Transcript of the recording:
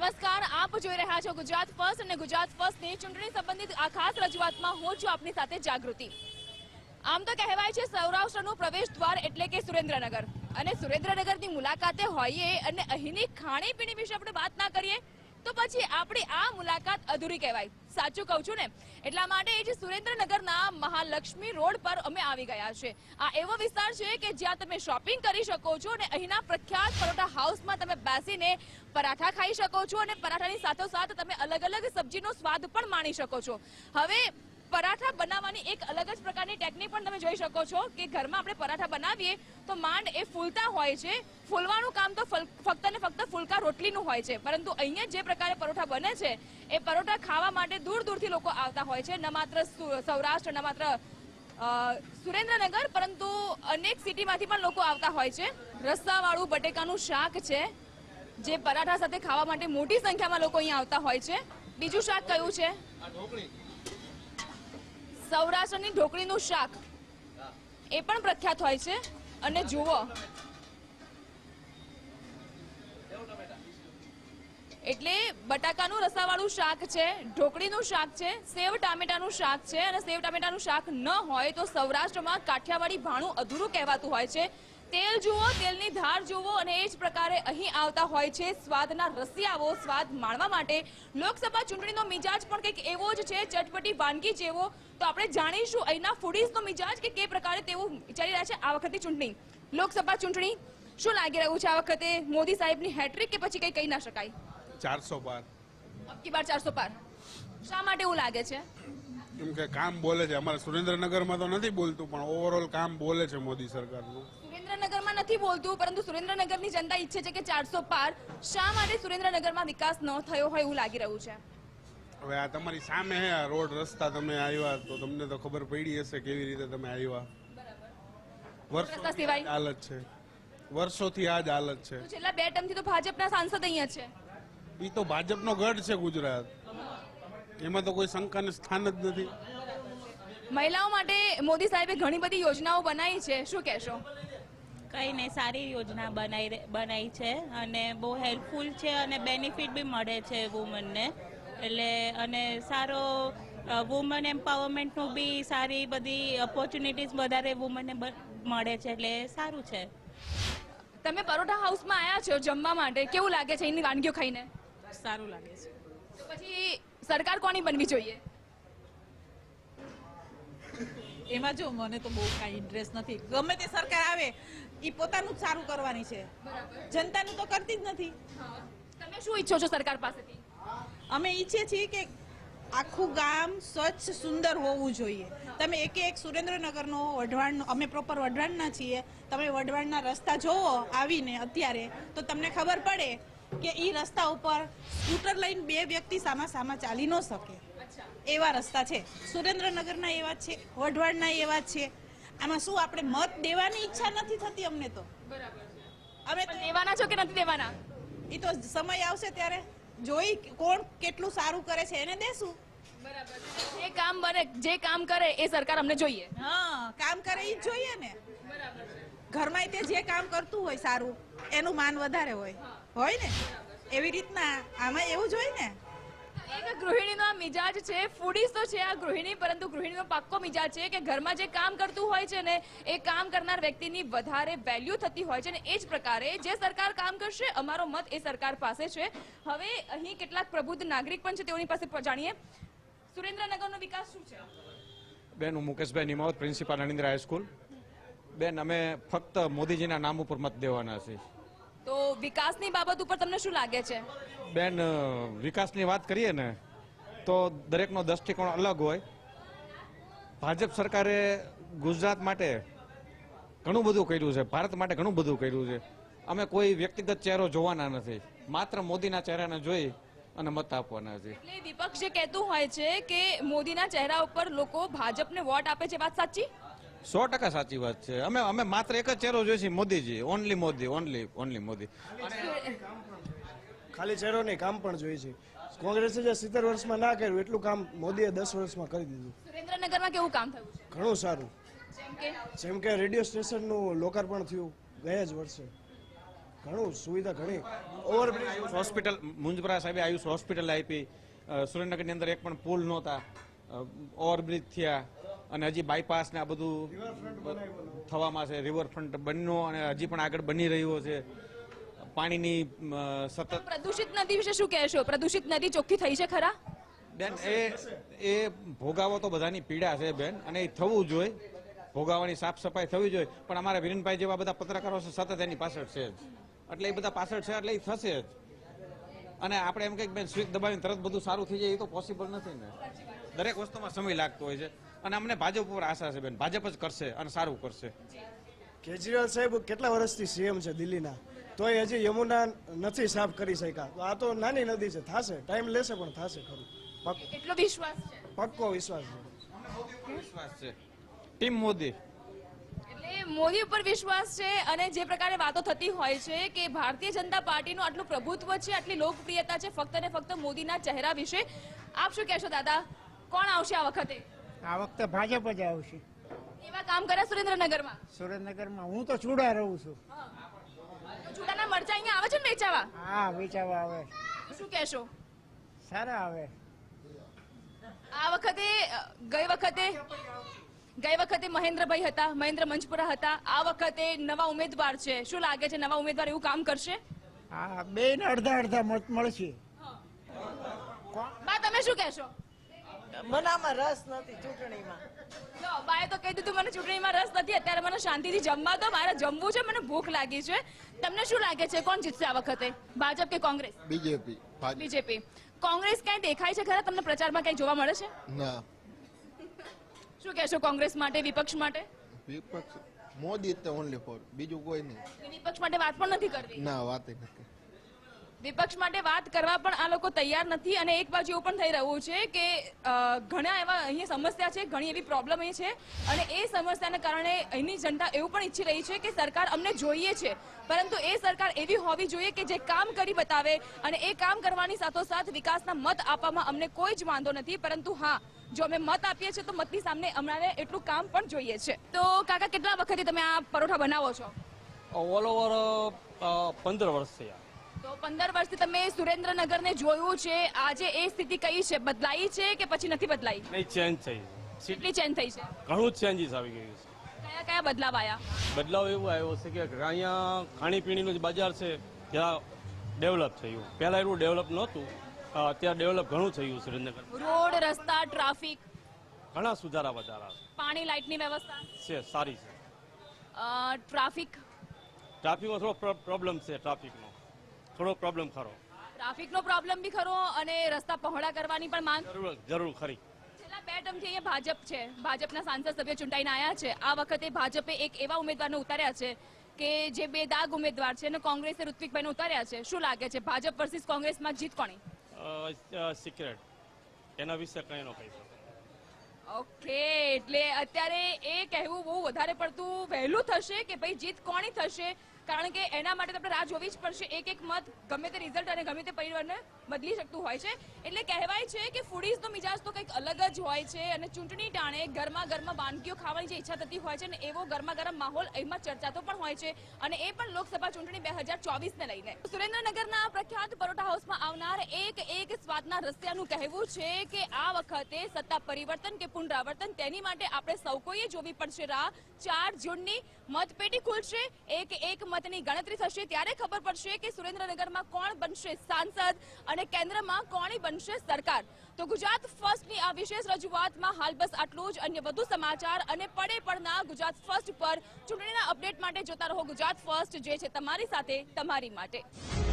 નમસ્કાર, આપ જોઈ રહ્યા છો ગુજરાત ફર્સ્ટ અને ગુજરાત ફર્સ્ટની ચૂંટણી સંબંધિત આ ખાસ રજૂઆતમાં હું છું આપની સાથે જાગૃતિ. આમ તો કહેવાય છે સૌરાષ્ટ્રનું પ્રવેશ દ્વાર એટલે કે સુરેન્દ્રનગર. અને સુરેન્દ્રનગરની મુલાકાતે હોઈએ અને અહીંની ખાણીપીણી વિશે આપણે વાત ના કરીએ તો પછી આપણી આ મુલાકાત અધૂરી કહેવાય. સાચું કહું છું ને? એટલા માટે એ જે સુરેન્દ્રનગરના મહાલક્ષ્મી રોડ પર અમે આવી ગયા છે. આ એવો વિસ્તાર છે કે જ્યાં તમે શોપિંગ કરી શકો છો અને અહીંના પ્રખ્યાત પરોઠા હાઉસમાં તમે બેસીને પરાઠા ખાઈ શકો છો અને પરાઠાની સાથોસાથ તમે અલગ અલગ સબ્જીનો સ્વાદ પણ માણી શકો છો. હવે પરાઠા બનાવવાની એક અલગ જ પ્રકારની ટેકનિક પણ તમે જોઈ શકો છો કે ઘરમાં આપણે પરાઠા બનાવીએ તો માંડ એ ફૂલતા હોય છે. ફૂલવાનું કામ તો ફક્ત ને ફક્ત ફૂલકા રોટલીનું હોય છે. પરંતુ અહીંયા જે પ્રકારે પરોઠા બને છે, એ પરોઠા ખાવા માટે દૂર દૂરથી લોકો આવતા હોય છે. ન માત્ર સૌરાષ્ટ્ર, ન માત્ર સુરેન્દ્રનગર, પરંતુ અનેક સિટીમાંથી પણ લોકો આવતા હોય છે. રસ્તાવાળું બટેકાનું શાક છે, જે પરાઠા સાથે ખાવા માટે મોટી સંખ્યામાં લોકો અહીંયા આવતા હોય છે. બીજું શાક કયું છે? સૌરાષ્ટ્રની ઢોકળીનું શાક. એ પણ પ્રખ્યાત હોય છે. અને જુઓ. એટલે બટાકાનું રસાવાળું શાક છે, ઢોકળીનું શાક છે, સેવ ટામેટાનું શાક છે, અને સેવ ટામેટાનું શાક ન હોય તો સૌરાષ્ટ્રમાં કાઠિયાવાડી ભાણું અધૂરું કહેવાતું હોય છે. તેલ જુઓ તેલની ધાર જુઓ અને એ જ પ્રકારે અહીં આવતા હોય છે. સ્વાદના રસિયાઓ સ્વાદ માણવા માટે. લોકસભા ચૂંટણીનો મિજાજ પણ કંઈક એવો જ છે ચટપટી વાનગી જેવો. તો આપણે જાણીશું અહીંના ફૂડીઝનો મિજાજ કે કે પ્રકારે તેઓ વિચારી રહ્યા છે આ વખતે ચૂંટણી. લોકસભા ચૂંટણી શું લાગી રહ્યું છે આ વખતે? મોદી સાહેબની હેટ્રિક કે પછી કંઈ કહી ના શકાય? ચારસો પાર અબકી બાર ચારસો પાર શા માટે એવું લાગે છે? કેમ કે કામ બોલે છે. અમારે સુરેન્દ્રનગરમાં તો નથી બોલતું પણ ઓવરઓલ કામ બોલે છે મોદી સરકારનું. નથી બોલતું પરંતુ સુરેન્દ્રનગરની જનતા ઈચ્છે છે કે ચારસો પાર શા માટે સુરેન્દ્રનગરમાં વિકાસ ન થયો હોય એવું લાગી રહ્યું છે? હવે આ તમારી સામે આ રોડ રસ્તા તમે આવ્યા તો તમને તો ખબર પડી હશે કેવી રીતે તમે આવ્યા? વર્ષોથી હાલત છે. વર્ષોથી આ જ હાલત છે. છેલ્લા બે ટર્મથી તો ભાજપના સાંસદ અહીંયા છે. એ તો ભાજપનો ગઢ છે ગુજરાત. એમાં તો કોઈ શંકાને સ્થાન જ નથી. મહિલાઓ માટે મોદી સાહેબે ઘણી બધી યોજનાઓ બનાવી છે. શું કહેશો? કંઈ નહીં સારી યોજના બનાવી બનાવી છે અને બહુ હેલ્પફુલ છે અને બેનિફિટ બી મળે છે વુમનને એટલે અને સારો વુમન એમ્પાવરમેન્ટનું બી સારી બધી ઓપોર્ચ્યુનિટીઝ વધારે વુમનને મળે છે એટલે સારું છે. તમે પરોઠા હાઉસમાં આવ્યા છો જમવા માટે કેવું લાગે છે? એની વાનગીઓ ખાઈને? સારું લાગે છે. તો પછી સરકાર કોની બનવી જોઈએ? એમાં જો મને તો બહુ કાંઈ ઇન્ટરેસ્ટ નથી. ગમે તે સરકાર આવે એ પોતાનું જ સારું કરવાની છે. જનતાનું તો કરતી જ નથી. તમે શું ઈચ્છો છો સરકાર પાસેથી? અમે ઈચ્છીએ છીએ કે આખું ગામ સ્વચ્છ સુંદર હોવું જોઈએ. તમે એકે એક સુરેન્દ્રનગરનો વઢવાણનો અમે પ્રોપર વઢવાણના છીએ. તમે વઢવાણના રસ્તા જોવો આવીને અત્યારે તો તમને ખબર પડે કે એ રસ્તા ઉપર સ્કૂટર લઈને બે વ્યક્તિ સામા સામા ચાલી ન શકે. એવા રસ્તા છે. સુરેન્દ્રનગરના એવા છે વઢવાડના એવા છે. આમાં શું આપણે મત દેવાની ઈચ્છા નથી થતી અમને તો? અમે તો દેવાના છો કે નથી દેવાના? એ તો સમય આવશે ત્યારે જોઈ કોણ કેટલું સારું કરે છે એને દેશું. જે કામ બને જે કામ કરે એ સરકાર અમને જોઈએ. હા કામ કરે એ જોઈએ ને. ઘરમાં તે જે કામ કરતું હોય સારું એનું માન વધારે હોય. હોય ને? એવી રીતના આમાં એવું જ હોય ને? એક ગૃહિણીનો મિજાજ છે ફૂડીસ તો છે આ ગૃહિણી, પરંતુ ગૃહિણીનો પાક્કો મિજાજ છે કે ઘરમાં જે કામ કરતું હોય છે ને, એ કામ કરનાર વ્યક્તિની વધારે વેલ્યુ થતી હોય છે ને, એ જ પ્રકારે જે સરકાર કામ કરશે, અમારો મત એ સરકાર પાસે છે. હવે અહીં કેટલાક પ્રબુદ્ધ નાગરિક પણ છે તેઓની પાસે જાણીએ. સુરેન્દ્રનગરનો વિકાસ શું છે? બેન, હું મુકેશભાઈ નિમાવત, પ્રિન્સિપાલ અનિન્દ્ર હાઈસ્કૂલ. બેન, અમે ફક્ત મોદીજીના નામ ઉપર મત દેવાના છીએ. તો વિકાસની બાબત ઉપર તમને શું લાગે છે? બેન વિકાસની વાત કરીએ ને તો દરેકનો દૃષ્ટિકોણ અલગ હોય. ભાજપ સરકારે ગુજરાત માટે ઘણું બધું કર્યું છે ભારત માટે ઘણું બધું કર્યું છે. અમે કોઈ વ્યક્તિગત ચહેરો જોવાના નથી. માત્ર મોદીના ચહેરાને જોઈ અને મત આપવાના છે. એટલે વિપક્ષ જે કહેતું હોય છે કે મોદીના ચહેરા ઉપર લોકો ભાજપને વોટ આપે છે વાત સાચી? સો ટકા સાચી વાત છે. અમે અમે માત્ર એક જ ચહેરો જોઈએ છીએ Modiji. Only Modi only only Modi. ખાલી ચહેરો નહીં કામ પણ જોઈએ છે કોંગ્રેસે જે સિત્તેર વર્ષમાં ના કર્યું એટલું કામ મોદીએ દસ વર્ષમાં કરી દીધું. સુરેન્દ્રનગરમાં કેવું કામ થયું છે? ઘણું સારું. જેમ કે? રેડિયો સ્ટેશનનું લોકાર્પણ થયું ગયા જ વર્ષે. ઘણું સુવિધા ઘણી. ઓવરબ્રિજ હોસ્પિટલ મુંજપરા સાહેબે આયુષ હોસ્પિટલ આપી. સુરેન્દ્રનગરની અંદર એક પણ પુલ નહોતા. ઓવરબ્રિજ થયા. અને હજી બાયપાસ ને આ બધું થવામાં છે રિવરફ્રન્ટ બન્યો અને હજી પણ આગળ બની રહ્યો છે. પાણીની સતત પ્રદૂષિત નદી વિશે શું કહેશો? પ્રદૂષિત નદી ચોખ્ખી થઈ છે ખરા? બેન એ એ ભોગાવો તો બધાની પીડા છે બેન અને એ થવું જોઈએ. ભોગાવાની સાફ સફાઈ થવી જોઈએ. પણ અમારા વિરેનભાઈ જેવા બધા પત્રકારો છે સતત એની પાછળ છે જ. એટલે એ બધા પાછળ છે એટલે એ થશે જ. અને આપણે એમ કંઈક બેન સ્વિચ દબાવીને તરત બધું સારું થઈ જાય એ તો પોસિબલ નથી ને. દરેક વસ્તુમાં સમય લાગતો હોય છે. અને અમને ભાજપ ઉપર આશા છે બેન. ભાજપ જ કરશે અને સારું કરશે. કેજરીવાલ સાહેબ કેટલા વર્ષથી સીએમ છે દિલ્હીના? તોય હજી યમુના નથી સાફ કરી શક્યા. તો આ તો નાની નદી છે. થાશે. ટાઈમ લેશે પણ થાશે ખરું. એટલો વિશ્વાસ છે? પક્કો વિશ્વાસ છે. વિશ્વાસ છે. ટીમ મોદી. એટલે મોદી ઉપર વિશ્વાસ છે અને જે પ્રકારે વાતો થતી હોય છે કે ભારતીય જનતા પાર્ટીનું આટલું પ્રભુત્વ છે આટલી લોકપ્રિયતા છે ફક્ત ને ફક્ત મોદીના ચહેરા વિશે. આપ શું કહેશો દાદા? કોણ આવશે આ વખતે? આ વખતે ભાજપ જ આવશે. એવા કામ કરે સુરેન્દ્રનગરમાં? સુરેન્દ્રનગરમાં હું તો ચૂડા રહું છું. તો ચૂડાના મરચા અહીંયા આવે છે ને વેચાવા? હા વેચાવા આવે. શું કહેશો? સારા આવે. આ વખતે ગઈ વખતે ગઈ વખતે મહેન્દ્રભાઈ હતા મહેન્દ્ર મંચપુરા હતા. આ વખતે નવા ઉમેદવાર છે. શું લાગે છે નવા ઉમેદવાર એવું કામ કરશે? હા બે ને અડધા અડધા મળશે. બા તમે શું કહેશો? મનામાં રસ નથી ચૂંટણીમાં. લો, બાએ તો કહી દીધું મને ચૂંટણીમાં રસ નથી અત્યારે મને શાંતિથી જમવા દો મારે જમવું છે મને ભૂખ લાગી છે. તમને શું લાગે છે કોણ જીતશે આ વખતે? ભાજપ કે કોંગ્રેસ? BJP BJP. કોંગ્રેસ કઈ દેખાય છે ખરા? તમને પ્રચારમાં કઈ જોવા મળે છે? ના. શું કહેશો કોંગ્રેસ માટે વિપક્ષ માટે? વિપક્ષ મોદી ઓનલી ફોર બીજું કોઈ નહીં. વિપક્ષ માટે વાત પણ નથી કરવી. ના વાત નથી. વિપક્ષ માટે વાત કરવા પણ આ લોકો તૈયાર નથી અને એક બાજુ એવું પણ થઈ રહ્યું છે કે ઘણા એવા અહીંયા સમસ્યા છે, ઘણી એવી પ્રોબ્લેમ એ છે અને એ સમસ્યાને કારણે અહીંની જનતા એવું પણ ઈચ્છી રહી છે કે સરકાર અમને જોઈએ છે. પરંતુ એ સરકાર એવી હોવી જોઈએ કે જે કામ કરી બતાવે અને એ કામ કરવાની સાથોસાથ વિકાસના મત આપવામાં અમને કોઈ જ વાંધો નથી. પરંતુ હા, જો અમે મત આપીએ છીએ તો મતની સામે અમારે એટલું કામ પણ જોઈએ છે. તો કાકા, કેટલા વખતે તમે આ પરોઠા બનાવો છો? ઓલ ઓવર પંદર વર્ષ થયા. તો પંદર વર્ષથી તમે સુરેન્દ્રનગરને જોયું છે. આજે એ સ્થિતિ કઈ છે? બદલાઈ છે કે પછી નથી બદલાઈ? નહીં ચેન્જ થઈ છે. કેટલી ચેન્જ થઈ છે? ઘણું જ ચેન્જીસ આવી ગયું છે. કયા કયા બદલાવ આવ્યા બદલાવ એવો આવ્યો છે કે અહીંયા ખાણીપીણીનો જે બજાર છે ત્યાં ડેવલપ થયું. પહેલાં એટલું ડેવલપ નહોતું. અત્યારે ડેવલપ ઘણું થયું સુરેન્દ્રનગર. રોડ રસ્તા ટ્રાફિક ઘણા સુધારા વધારા. પાણી લાઇટની વ્યવસ્થા? છે સારી છે. ટ્રાફિક? ટ્રાફિકમાં થોડો પ્રોબ્લેમ છે ટ્રાફિકનો. થોડો પ્રોબ્લેમ ખરો. ટ્રાફિકનો પ્રોબ્લેમ બી ખરો અને રસ્તા પહોળા કરવાની પણ માંગ? જરૂર જરૂર ખરી. છેલ્લા બે ટર્મથી અહીંયા ભાજપ છે. ભાજપના સાંસદ સભ્યો ચૂંટાઈને આવ્યા છે. આ વખતે ભાજપે એક એવા ઉમેદવારને ઉતાર્યા છે કે જે બે દાગ ઉમેદવાર છે અને કોંગ્રેસે ઋત્વિકભાઈને ઉતાર્યા છે. શું લાગે છે? ભાજપ વર્સિસ કોંગ્રેસમાં જીત કોની સિક્રેટ એના વિશે કંઈ ન કહી શકું ઓકે એટલે અત્યારે એ કહેવું બહુ વધારે પડતું વહેલું થશે કે ભાઈ જીત કોની થશે? કારણ કે એના માટે આપણે રાહ જોવી જ પડશે. એક એક મત ગમે તે રિઝલ્ટ અને ગમે તે પરિવારને બદલી શકતું હોય છે. એટલે કહેવાય છે કે ફૂડીઝનો મિજાજ તો કંઈક અલગ જ હોય છે અને ચૂંટણી ટાણે ગરમા ગરમા વાનગીઓ ખાવાની જે ઈચ્છા થતી હોય છે અને એવો ગરમા ગરમ માહોલ એમાં ચર્ચાતો પણ હોય છે. અને એ પણ લોકસભા ચૂંટણી બે હજાર ચોવીસને લઈને. સુરેન્દ્રનગરના પ્રખ્યાત પરોઠા હાઉસમાં આવનાર એક એક સ્વાદના રસ્યાનું કહેવું છે કે આ વખતે સત્તા પરિવર્તન કે પુનરાવર્તન તેની માટે આપણે સૌ કોઈએ જોવી પડશે રાહ. ચાર જૂનની મતપેટી ખુલશે. એક એક મતની ગણતરી થશે ત્યારે ખબર પડશે કે સુરેન્દ્રનગરમાં કોણ બનશે સાંસદ અને કેન્દ્રમાં કોણી બનશે સરકાર. તો ગુજરાત ફર્સ્ટની આ વિશેષ રજૂઆતમાં હાલ બસ આટલું જ. અન્ય વધુ સમાચાર અને પડે પડના ગુજરાત ફર્સ્ટ પર ચૂંટણીના અપડેટ માટે જોતા રહો ગુજરાત ફર્સ્ટ જે છે તમારી સાથે, તમારી માટે.